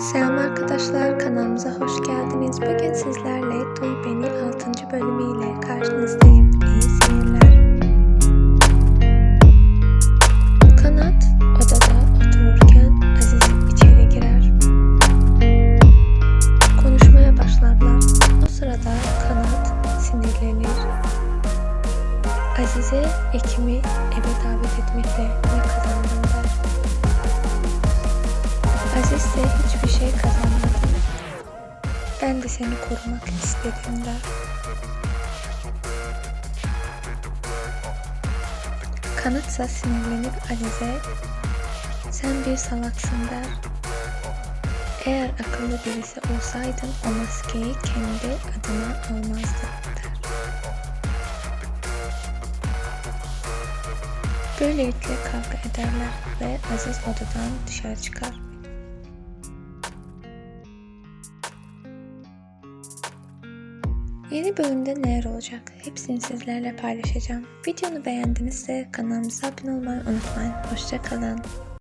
Selam arkadaşlar kanalımıza hoş geldiniz. Bugün sizlerle Duy Beni 6. bölümüyle karşınızdayım. İyi seyirler. Kanat odada otururken Aziz içeri girer. Konuşmaya başlarlar. O sırada Kanat sinirlenir. Aziz'e Ekim'i eve davet etmekle Ben de seni korumak istedim der. Kanıtsa sinirlenip Aziz'e sen bir salaksın der. Eğer akıllı birisi olsaydın o maskeyi kendi adına almazdın der. Böylelikle kavga ederler ve Aziz odadan dışarı çıkar. Yeni bölümde neler olacak? Hepsini sizlerle paylaşacağım. Videonu beğendinizse kanalımıza abone olmayı unutmayın. Hoşçakalın.